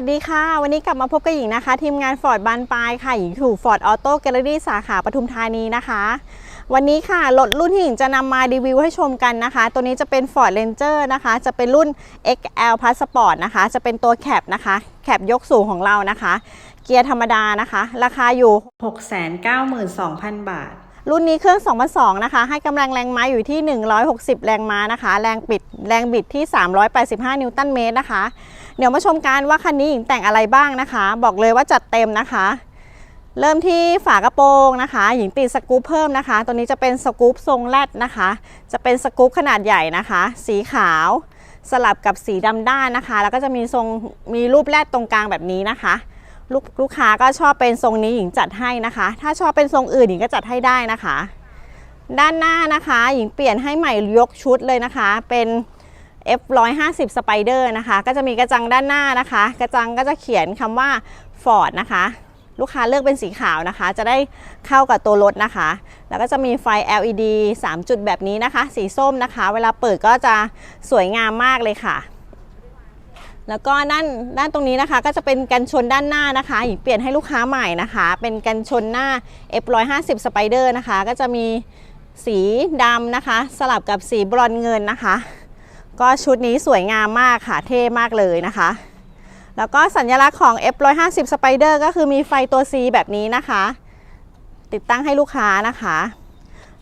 วัสดีค่ะ วันนี้กลับมาพบกับหญิงนะคะ ทีมงานฟอร์ดบานปลายค่ะหญิงถูกฟอร์ดออโต้แกลเลอรี่สาขาปทุมธานีนะคะ วันนี้ค่ะรถรุ่นที่หญิงจะนำมารีวิวให้ชมกันนะคะ ตัวนี้จะเป็น Ford Ranger นะคะ จะเป็นรุ่น XL Passport นะคะ จะเป็นตัวแคปนะคะ แคปยกสูงของเรานะคะ เกียร์ธรรมดานะคะ ราคาอยู่ 692,000 บาทรุ่นนี้เครื่อง2.2นะคะ ให้กำลังแรงม้าอยู่ที่ 160 แรงม้านะคะ แรงบิด แรงบิดที่ 385 นิวตันเมตรนะคะ เดี๋ยวมาชมกันว่าคันนี้หญิงแต่งอะไรบ้างนะคะ บอกเลยว่าจัดเต็มนะคะ เริ่มที่ฝากระโปรงนะคะ หญิงติดสกู๊ปเพิ่มนะคะ ตัวนี้จะเป็นสกู๊ปทรงแรดนะคะ จะเป็นสกู๊ปขนาดใหญ่นะคะ สีขาวสลับกับสีดำด้านนะคะ แล้วก็จะมีทรงมีรูปแรดตรงกลางแบบนี้นะคะลูกลูกค้าก็ชอบเป็นทรงนี้หญิงจัดให้นะคะ ถ้าชอบเป็นทรงอื่นหญิงก็จัดให้ได้นะคะ ด้านหน้านะคะ หญิงเปลี่ยนให้ใหม่ยกชุดเลยนะคะ เป็น F150 Spider นะคะ ก็จะมีกระจังด้านหน้านะคะ กระจังก็จะเขียนคำว่า Ford นะคะ ลูกค้าเลือกเป็นสีขาวนะคะ จะได้เข้ากับตัวรถนะคะ แล้วก็จะมีไฟ LED 3 จุดแบบนี้นะคะ สีส้มนะคะ เวลาเปิดก็จะสวยงามมากเลยค่ะ แล้วก็ด้านด้านตรงนี้นะคะ ก็จะเป็นกันชนด้านหน้านะคะหญิงเปลี่ยนให้ลูกค้าใหม่นะคะ เป็นกันชนหน้า F150 Spider นะคะ ก็จะมีสีดำนะคะ สลับกับสีบรอนเงินนะคะ ก็ชุดนี้สวยงามมากค่ะ เท่มากเลยนะคะ แล้วก็สัญลักษณ์ของ F150 Spider ก็คือมีไฟตัว C แบบนี้นะคะ ติดตั้งให้ลูกค้านะคะ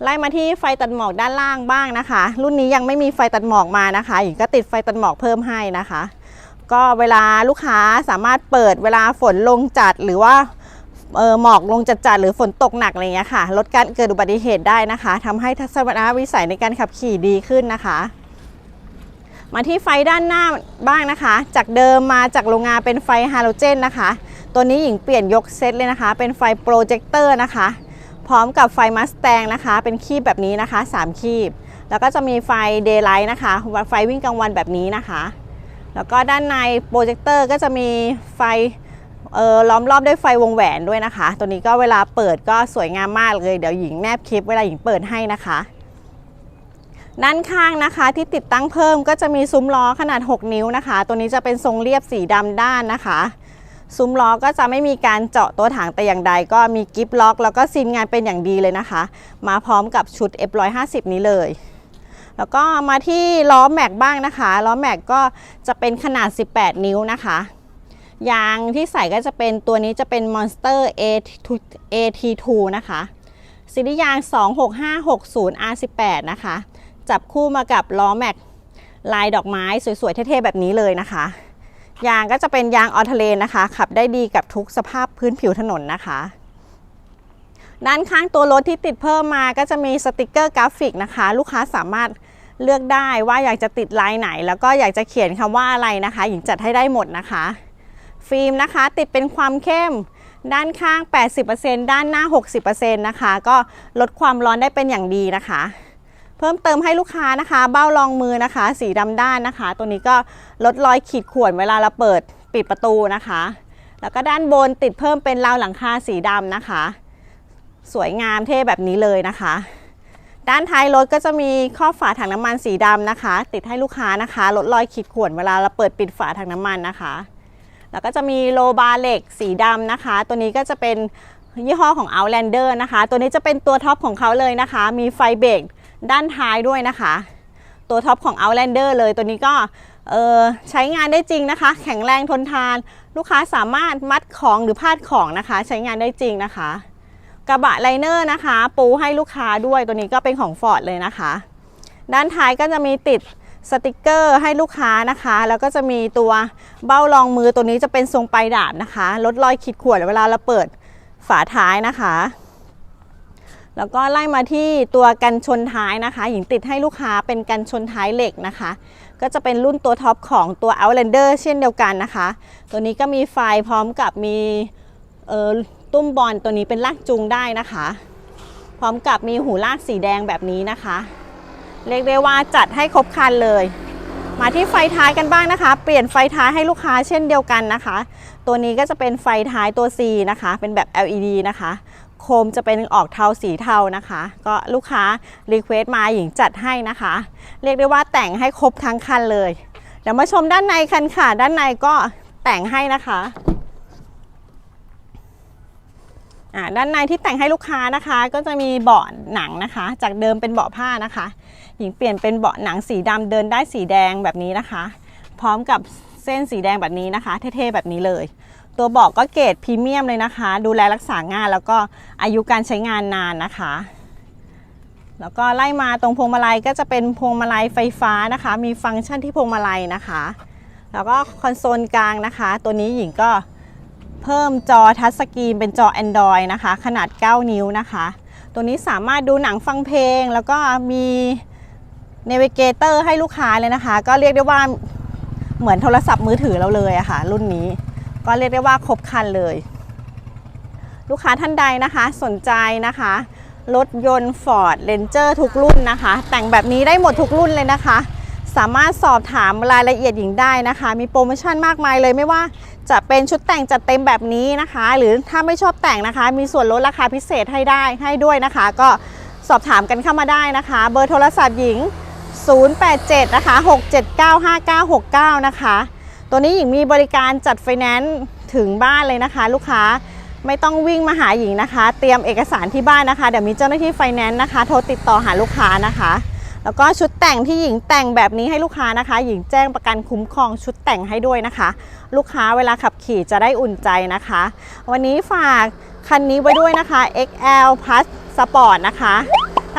ไล่มาที่ไฟตัดหมอกด้านล่างบ้างนะคะ รุ่นนี้ยังไม่มีไฟตัดหมอกมานะคะหญิงก็ติดไฟตัดหมอกเพิ่มให้นะคะ ก็เวลาลูกค้าสามารถเปิดเวลาฝนลงจัดหรือว่าเออหมอกลงจัดๆหรือฝนตกหนักอะไรเงี้ยค่ะ ลดการเกิดอุบัติเหตุได้นะคะทำให้ทัศนวิสัยในการขับขี่ดีขึ้นนะคะ มาที่ไฟด้านหน้าบ้างนะคะ จากเดิมมาจากโรงงานเป็นไฟฮาโลเจนนะคะ ตัวนี้หญิงเปลี่ยนยกเซตเลยนะคะ เป็นไฟโปรเจคเตอร์นะคะ พร้อมกับไฟมัสแตงนะคะ เป็นคีบแบบนี้นะคะ 3 คีบ แล้วก็จะมีไฟเดย์ไลท์นะคะ ไฟวิ่งกลางวันแบบนี้นะคะ แล้วก็ด้านในโปรเจคเตอร์ก็จะมีไฟล้อมรอบด้วยไฟวงแหวนด้วยนะคะ ตัวนี้ก็เวลาเปิดก็สวยงามมากเลย เดี๋ยวหญิงแนบคลิปเวลาหญิงเปิดให้นะคะ ด้านข้างนะคะที่ติดตั้งเพิ่มก็จะมีซุ้มล้อขนาด 6 นิ้วนะคะ ตัวนี้จะเป็นทรงเรียบสีดำด้านนะคะ ซุ้มล้อก็จะไม่มีการเจาะตัวถังแต่อย่างใด ก็มีกิฟล็อก แล้วก็ซีนงานเป็นอย่างดีเลยนะคะ มาพร้อมกับชุด F150 นี้เลย แล้วก็มาที่ล้อแม็กบ้างนะคะล้อแม็กก็จะเป็นขนาด 18 นิ้วนะคะยางที่ใส่ก็จะเป็นตัวนี้จะเป็น Monster AT2 นะคะซีรีส์ยาง 26560 R18 นะคะ จับคู่มากับล้อแม็กลายดอกไม้สวยๆ เท่ๆ แบบนี้เลยนะคะ ยางก็จะเป็นยางออทเลนนะคะ ขับได้ดีกับทุกสภาพพื้นผิวถนนนะคะ ด้านข้างตัวรถที่ติดเพิ่มมาก็จะมีสติกเกอร์กราฟิกนะคะ ลูกค้าสามารถเลือกได้ว่าอยากจะติดลายไหน แล้วก็อยากจะเขียนคำว่าอะไรนะคะ หญิงจัดให้ได้หมดนะคะ ฟิล์มนะคะติดเป็นความเข้มด้านข้าง 80%ด้านหน้า 60%นะคะ ก็ลดความร้อนได้เป็นอย่างดีนะคะ เพิ่มเติมให้ลูกค้านะคะ เบ้ารองมือนะคะ สีดำด้านนะคะ ตัวนี้ก็ลดรอยขีดข่วนเวลาเราเปิดปิดประตูนะคะ แล้วก็ด้านบนติดเพิ่มเป็นราวหลังคาสีดำนะคะ สวยงามเท่แบบนี้เลยนะคะ ด้านท้ายรถก็จะมีครอบฝาถังน้ำมันสีดำนะคะ ติดให้ลูกค้านะคะ ลดรอยขีดข่วนเวลาเราเปิดปิดฝาถังน้ำมันนะคะ แล้วก็จะมีโลบาเหล็กสีดำนะคะ ตัวนี้ก็จะเป็นยี่ห้อของ Outlander นะคะ ตัวนี้จะเป็นตัวท็อปของเขาเลยนะคะ มีไฟเบรก ด้านท้ายด้วยนะคะ ตัวท็อปของ Outlander เลยตัวนี้ก็ใช้งานได้จริงนะคะ แข็งแรงทนทาน ลูกค้าสามารถมัดของหรือพาดของนะคะ ใช้งานได้จริงนะคะ กระบะไลเนอร์นะคะ ปูให้ลูกค้าด้วยตัวนี้ก็เป็นของ Ford เลยนะคะ ด้านท้ายก็จะมีติดสติกเกอร์ให้ลูกค้านะคะ แล้วก็จะมีตัวเบ้ารองมือตัวนี้จะเป็นทรงปลายดาบนะคะลดรอยขีดข่วนเวลาเราเปิดฝาท้ายนะคะ แล้วก็ไล่มาที่ตัวกันชนท้ายนะคะ หญิงติดให้ลูกค้าเป็นกันชนท้ายเหล็กนะคะ ก็จะเป็นรุ่นตัวท็อปของตัว Outlander เช่นเดียวกันนะคะ ตัวนี้ก็มีไฟพร้อมกับมีตุ้มบอลตัวนี้เป็นลากจูงได้นะคะ พร้อมกับมีหูลากสีแดงแบบนี้นะคะ เรียกได้ว่าจัดให้ครบครันเลย มาที่ไฟท้ายกันบ้างนะคะ เปลี่ยนไฟท้ายให้ลูกค้าเช่นเดียวกันนะคะ ตัวนี้ก็จะเป็นไฟท้ายตัว C นะคะ เป็นแบบ LED นะคะ คมจะเป็นออกเทาสีเทานะคะ ก็ลูกค้ารีเควสต์มาหญิงจัดให้นะคะ เรียกได้ว่าแต่งให้ครบทั้งคันเลย เดี๋ยวมาชมด้านในคันค่ะ ด้านในก็แต่งให้นะคะด้านในที่แต่งให้ลูกค้านะคะ ก็จะมีเบาะหนังนะคะ จากเดิมเป็นเบาะผ้านะคะ หญิงเปลี่ยนเป็นเบาะหนังสีดำเดินได้สีแดงแบบนี้นะคะ พร้อมกับเส้นสีแดงแบบนี้นะคะ เท่ๆแบบนี้เลย ตัวเบาะก็เกรดพรีเมียมเลยนะคะ ดูแลรักษาง่ายแล้วก็อายุการใช้งานนานนะคะ แล้วก็ไล่มาตรงพวงมาลัยก็จะเป็นพวงมาลัยไฟฟ้านะคะ มีฟังก์ชันที่พวงมาลัยนะคะ แล้วก็คอนโซลกลางนะคะ ตัวนี้หญิงก็เพิ่มจอทัชสกรีนเป็นจอ Android นะคะ ขนาด 9 นิ้วนะคะ ตัวนี้สามารถดูหนังฟังเพลง แล้วก็มีเนวิเกเตอร์ให้ลูกค้าเลยนะคะ ก็เรียกได้ว่าเหมือนโทรศัพท์มือถือเราเลยอะค่ะ รุ่นนี้ ก็เรียกได้ว่าครบคันเลย ลูกค้าท่านใดนะคะสนใจนะคะ รถยนต์ Ford Ranger ทุกรุ่นนะคะ แต่งแบบนี้ได้หมดทุกรุ่นเลยนะคะ สามารถสอบถามรายละเอียดหญิงได้นะคะ มีโปรโมชั่นมากมายเลยไม่ว่าจะเป็นชุดแต่งจัดเต็มแบบนี้นะคะ หรือถ้าไม่ชอบแต่งนะคะ มีส่วนลดราคาพิเศษให้ได้ให้ด้วยนะคะ ก็สอบถามกันเข้ามาได้นะคะ เบอร์โทรศัพท์หญิง 087 นะคะ 6795969 นะคะ ตัวนี้หญิงมีบริการจัดไฟแนนซ์ถึงบ้านเลยนะคะ ลูกค้าไม่ต้องวิ่งมาหาหญิงนะคะ เตรียมเอกสารที่บ้านนะคะเดี๋ยวมีเจ้าหน้าที่ไฟแนนซ์นะคะ โทรติดต่อหาลูกค้านะคะ แล้วก็ชุดแต่งที่หญิงแต่งแบบนี้ให้ลูกค้านะคะ หญิงแจ้งประกันคุ้มครองชุดแต่งให้ด้วยนะคะ ลูกค้าเวลาขับขี่จะได้อุ่นใจนะคะ วันนี้ฝากคันนี้ไว้ด้วยนะคะ XL Plus Sport นะคะ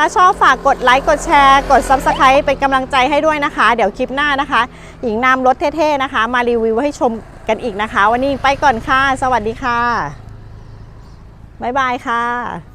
ถ้าชอบฝากกดไลค์กดแชร์ กด Subscribe เป็นกำลังใจให้ด้วยนะคะ เดี๋ยวคลิปหน้านะคะ หญิงนำรถเท่ๆนะคะ มารีวิวให้ชมกันอีกนะคะ วันนี้ไปก่อนค่ะ สวัสดีค่ะ บ๊ายบายค่ะ